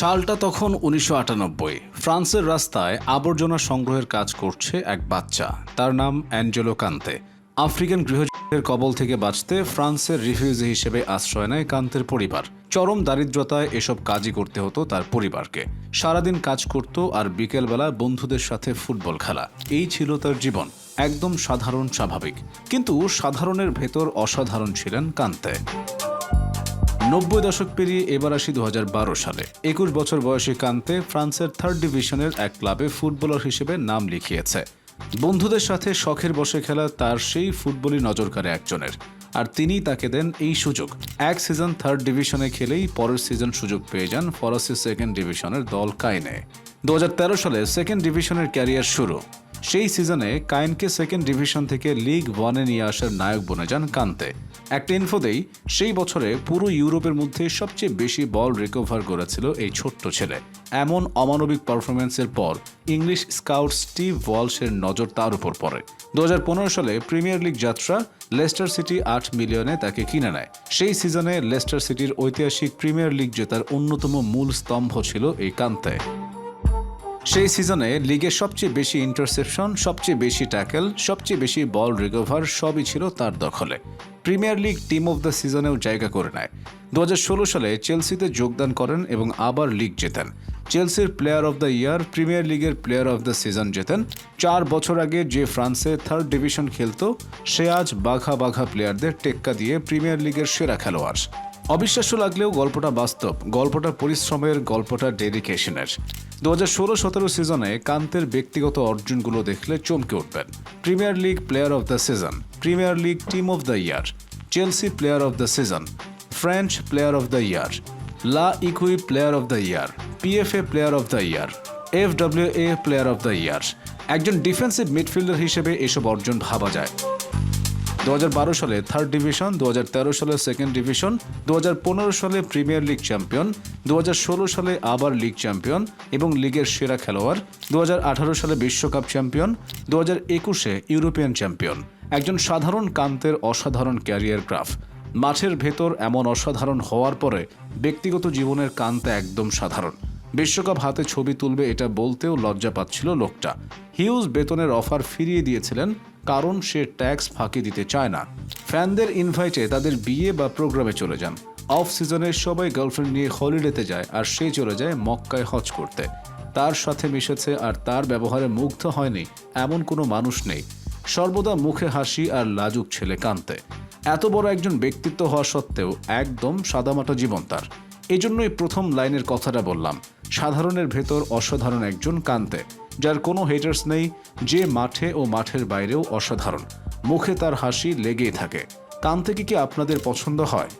সালটা তখন উনিশশো আটানব্বই। ফ্রান্সের রাস্তায় আবর্জনা সংগ্রহের কাজ করছে এক বাচ্চা। তার নাম অ্যাঞ্জেলো কান্তে। আফ্রিকান গৃহযুদ্ধের কবল থেকে বাঁচতে ফ্রান্সের রিফিউজি হিসেবে আশ্রয় নেয় কান্তের পরিবার। চরম দারিদ্রতায় এসব কাজই করতে হতো তার পরিবারকে। সারাদিন কাজ করত আর বিকেলবেলা বন্ধুদের সাথে ফুটবল খেলা। এই ছিল তার জীবন, একদম সাধারণ স্বাভাবিক। কিন্তু সাধারণের ভেতর অসাধারণ ছিলেন কান্তে। নব্বই দশক পেরিয়ে এবার আসি দু সালে। একুশ বছর বয়সী কান্তে ফ্রান্সের থার্ড ডিভিশনের এক ক্লাবে ফুটবলার হিসেবে নাম লিখিয়েছে। বন্ধুদের সাথে শখের বসে খেলা তার সেই ফুটবলই নজর কাড়ে একজনের। আর তিনি তাকে দেন এই সুযোগ। এক সিজন থার্ড ডিভিশনে খেলেই পরের সিজন সুযোগ পেয়ে যান ফরাসি সেকেন্ড ডিভিশনের দল কাইনে। দু হাজার তেরো সালে সেকেন্ড ডিভিশনের ক্যারিয়ার শুরু। সেই সিজনে কায়েনকে সেকেন্ড ডিভিশন থেকে লিগ ওয়ানে নিয়ে আসার নায়ক বনে যান কান্তে। একটা ইনফোতেই সেই বছরে পুরো ইউরোপের মধ্যে সবচেয়ে বেশি বল রিকভার করেছিল এই ছোট্ট ছেলে। এমন অমানবিক পারফরমেন্সের পর ইংলিশ স্কাউট স্টিভ ওয়ালসের নজর তার উপর পড়ে। দু হাজার পনেরো সালে প্রিমিয়ার লিগ যাত্রা লেস্টার সিটি আট মিলিয়নে তাকে কিনে নেয়। সেই সিজনে লেস্টার সিটির ঐতিহাসিক প্রিমিয়ার লিগ জেতার অন্যতম মূল স্তম্ভ ছিল এই কান্তে। সেই সিজনে লিগে সবচেয়ে বেশি ইন্টারসেপশন সবচেয়ে বেশি ট্যাকেল সবচেয়ে বেশি বল রিকভার সবই ছিল তার দখলে। Premier league team of the সিজনেও জায়গা করে নেয়। দু হাজার ষোলো সালে চেলসিতে যোগদান করেন এবং আবার লিগ জেতেন। চেলসির player of the year premier লিগের প্লেয়ার অফ দ্য সিজন জেতেন। চার বছর আগে যে ফ্রান্সে থার্ড ডিভিশন খেলত, সে আজ বাঘা বাঘা প্লেয়ারদের টেক্কা দিয়ে প্রিমিয়ার লিগের সেরা খেলোয়াড়। অবিশ্বাস্য লাগলেও গল্পটা বাস্তব, গল্পটা পরিশ্রমের, গল্পটা ডেডিকেশনের। দু হাজার ষোলো সতেরো সিজনে কান্তের ব্যক্তিগত অর্জনগুলো দেখলে চমকে উঠবেন। Premier league player of the season, premier league team of the year, Chelsea player of the season, French player of the year, L'Equipe player of the year PFA player of the year, F A player of the year. একজন defensive midfielder হিসেবে এসব অর্জন ভাবা যায়। দু হাজার বারো সালে থার্ড ডিভিশন দু সালে সেকেন্ড ডিভিশন দু হাজার পনেরো সালে প্রিমিয়ার লিগ চ্যাম্পিয়ন দু হাজার ষোলো সালে আবার লিগ চ্যাম্পিয়ন এবং লিগের সেরা খেলোয়াড়, দু হাজার আঠারো সালে বিশ্বকাপ চ্যাম্পিয়ন দু একুশে ইউরোপিয়ান চ্যাম্পিয়ন একজন সাধারণ কান্তের অসাধারণ ক্যারিয়ার গ্রাফ মাঠের ভেতর এমন অসাধারণ হওয়ার পরে ব্যক্তিগত জীবনের কান্তে একদম সাধারণ। বিশ্বকাপ হাতে ছবি তুলবে এটা বলতেও লজ্জা পাচ্ছিল লোকটা। হিউজ বেতনের অফার ফিরিয়ে দিয়েছিলেন কারণ সে ট্যাক্স ফাঁকি দিতে চায় না। ফ্যানদের ইনভাইটে তাদের বিয়ে বা প্রোগ্রামে চলে যান। অফ সিজনে সবাই গার্লফ্রেন্ড নিয়ে হলিডেতে যায় আর সে চলে যায় মক্কায় হজ করতে। তার সাথে মিশেছে আর তার ব্যবহারে মুগ্ধ হয়নি এমন কোনো মানুষ নেই। সর্বদা মুখে হাসি আর লাজুক ছেলে কান্তে। এত বড় একজন ব্যক্তিত্ব হওয়া সত্ত্বেও একদম সাদামাটা জীবন তার। এজন্যই প্রথম লাইনের কথাটা বললাম, সাধারণের ভেতর অসাধারণ একজন কান্তে। যার কোনো হেটার্স নেই, যে মাঠে ও মাঠের বাইরেও অসাধারণ। মুখে তার হাসি লেগেই থাকে। কান্তে থেকে কি আপনাদের পছন্দ হয়?